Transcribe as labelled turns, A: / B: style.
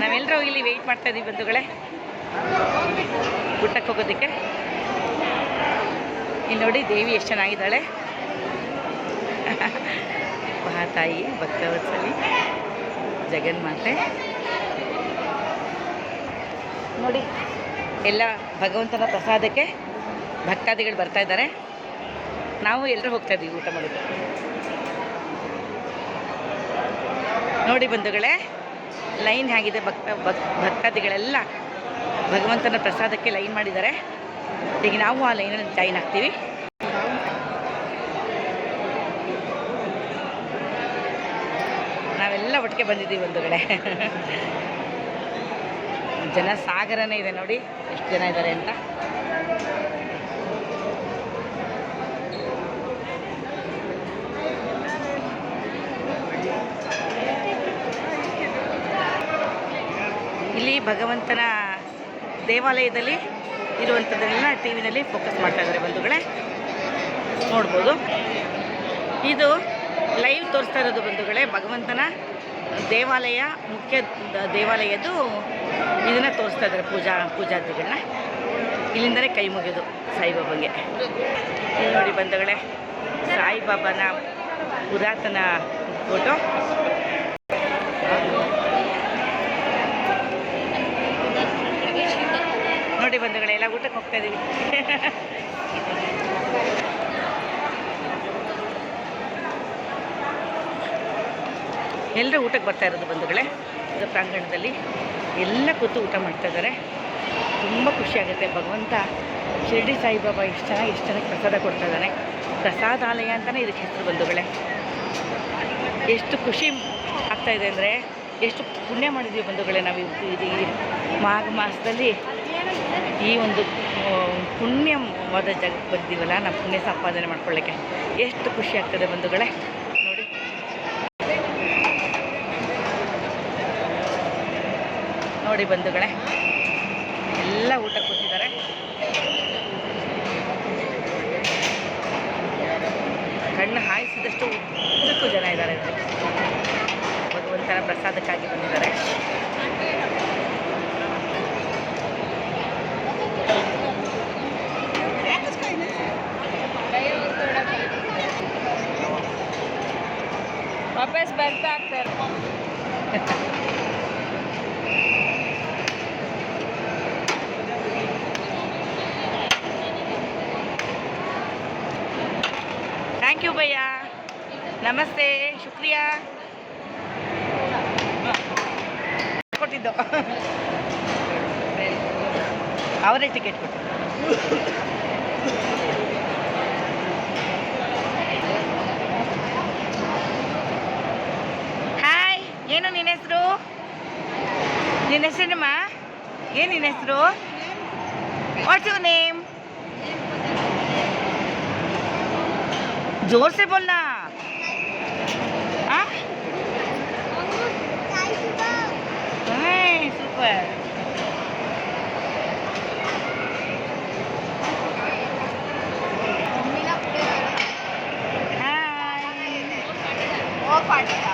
A: ನಾವೆಲ್ಲರೂ ಇಲ್ಲಿ ವೆಯ್ಟ್ ಮಾಡ್ತಾ ಇದ್ದೀವಿ ಬಂಧುಗಳೇ. ಊಟಕ್ಕೆ ಹೋಗೋದಕ್ಕೆ. ಇಲ್ಲಿ ನೋಡಿ ದೇವಿ ಎಷ್ಟು ಚೆನ್ನಾಗಿದ್ದಾಳೆ. ಮಹಾತಾಯಿ ಭಕ್ತವತ್ಸಲಿ ಜಗನ್ಮಾತೆ ನೋಡಿ, ಎಲ್ಲ ಭಗವಂತನ ಪ್ರಸಾದಕ್ಕೆ ಭಕ್ತಾದಿಗಳು ಬರ್ತಾ ಇದ್ದಾರೆ. ನಾವು ಎಲ್ಲರೂ ಹೋಗ್ತಾ ಇದ್ದೀವಿ ಊಟ ಮಾಡೋದು ನೋಡಿ ಬಂಧುಗಳೇ. ಲೈನ್ ಹೇಗಿದೆ ಭಕ್ತ ಭಕ್ ಭಕ್ತಾದಿಗಳೆಲ್ಲ ಭಗವಂತನ ಪ್ರಸಾದಕ್ಕೆ ಲೈನ್ ಮಾಡಿದ್ದಾರೆ. ಈಗ ನಾವು ಆ ಲೈನಲ್ಲಿ ಜಾಯಿನ್ ಆಗ್ತೀವಿ. ನಾವೆಲ್ಲ ಒಟ್ಟಿಗೆ ಬಂದಿದ್ದೀವಿ ಒಂದು ಕಡೆ. ಜನ ಸಾಗರನೇ ಇದೆ ನೋಡಿ, ಎಷ್ಟು ಜನ ಇದ್ದಾರೆ ಅಂತ. ಭಗವಂತನ ದೇವಾಲಯದಲ್ಲಿ ಇರುವಂಥದ್ದನ್ನೆಲ್ಲ ಟಿ ವಿನಲ್ಲಿ ಫೋಕಸ್ ಮಾಡ್ತಾ ಇದ್ದಾರೆ ಬಂಧುಗಳೇ. ನೋಡ್ಬೋದು. ಇದು ಲೈವ್ ತೋರಿಸ್ತಾ ಇರೋದು ಬಂಧುಗಳೇ, ಭಗವಂತನ ದೇವಾಲಯ, ಮುಖ್ಯ ದೇವಾಲಯದ್ದು ಇದನ್ನು ತೋರಿಸ್ತಾ ಇದ್ದಾರೆ ಪೂಜಾ, ಪೂಜಾದಿಗಳನ್ನ. ಇಲ್ಲಿಂದಲೇ ಕೈ ಮುಗಿಯೋದು ಸಾಯಿಬಾಬಾಗೆ. ಇಲ್ಲಿ ನೋಡಿ ಬಂಧುಗಳೇ, ಸಾಯಿಬಾಬಾನ ಪುರಾತನ ಫೋಟೋ ನೋಡಿ ಬಂಧುಗಳೇ, ಎಲ್ಲ ಊಟಕ್ಕೆ ಹೋಗ್ತಾ ಇದ್ದೀವಿ ಎಲ್ಲರೂ ಊಟಕ್ಕೆ ಬರ್ತಾ ಇರೋದು ಬಂಧುಗಳೇ ಇದು ಪ್ರಾಂಗಣದಲ್ಲಿ. ಎಲ್ಲ ಕೂತು ಊಟ ಮಾಡ್ತಾ ಇದ್ದಾರೆ. ತುಂಬ ಖುಷಿಯಾಗುತ್ತೆ ಭಗವಂತ ಶಿರಡಿ ಸಾಯಿಬಾಬಾ ಇಷ್ಟು ಚೆನ್ನಾಗಿ ಎಷ್ಟು ಚೆನ್ನಾಗಿ ಪ್ರಸಾದ ಕೊಡ್ತಾ ಇದ್ದಾನೆ. ಪ್ರಸಾದಾಲಯ ಅಂತಲೇ ಇದಕ್ಕೆ ಹೆಸರು ಬಂಧುಗಳೇ. ಎಷ್ಟು ಖುಷಿ ಆಗ್ತಾಯಿದೆ ಅಂದರೆ, ಎಷ್ಟು ಪುಣ್ಯ ಮಾಡಿದ್ವಿ ಬಂಧುಗಳೇ ನಾವು ಇದು ಈ ಮಾಘ ಮಾಸದಲ್ಲಿ. ಈ ಒಂದು ಪುಣ್ಯವಾದ ಜಗಕ್ಕೆ ಬಂದಿವಲ್ಲ, ನಾವು ಪುಣ್ಯ ಸಂಪಾದನೆ ಮಾಡ್ಕೊಳ್ಳೋಕ್ಕೆ ಎಷ್ಟು ಖುಷಿ ಆಗ್ತದೆ ಬಂಧುಗಳೇ. ನೋಡಿ. ನೋಡಿ ಬಂಧುಗಳೇ, ಎಲ್ಲ ಊಟ ಕೊಟ್ಟಿದ್ದಾರೆ. ಕಣ್ಣು ಹಾಯಿಸಿದಷ್ಟು ಉದ್ದಕ್ಕೂ ಜನ ಇದ್ದಾರೆ ಭಗವಂತನ ಪ್ರಸಾದಕ್ಕಾಗಿ.
B: ವಾಪಸ್ ಬರ್ತಾ ಆಗ್ತಾರೆ
A: ಥ್ಯಾಂಕ್ ಯು ಭಯ್ಯ ನಮಸ್ತೆ ಶುಕ್ರಿಯಾ ಕೊಟ್ಟಿದ್ದು ಅವರೇ ಟಿಕೆಟ್ ಕೊಟ್ಟು ನಿನ್ನ ಹೆಸರು ನಿನ್ನ ಹೆಸರೇನಮ್ಮ ಏನು ನಿನ್ನ ಹೆಸರು ವಾಟ್ಸ್ ಯುವರ್ ನೇಮ್ ಜೋರ್ಸೆ ಬೋಲ್ನಾ ಸೂಪರ್ ಹಾಯ್ ಓ ಪಾಟೀಲ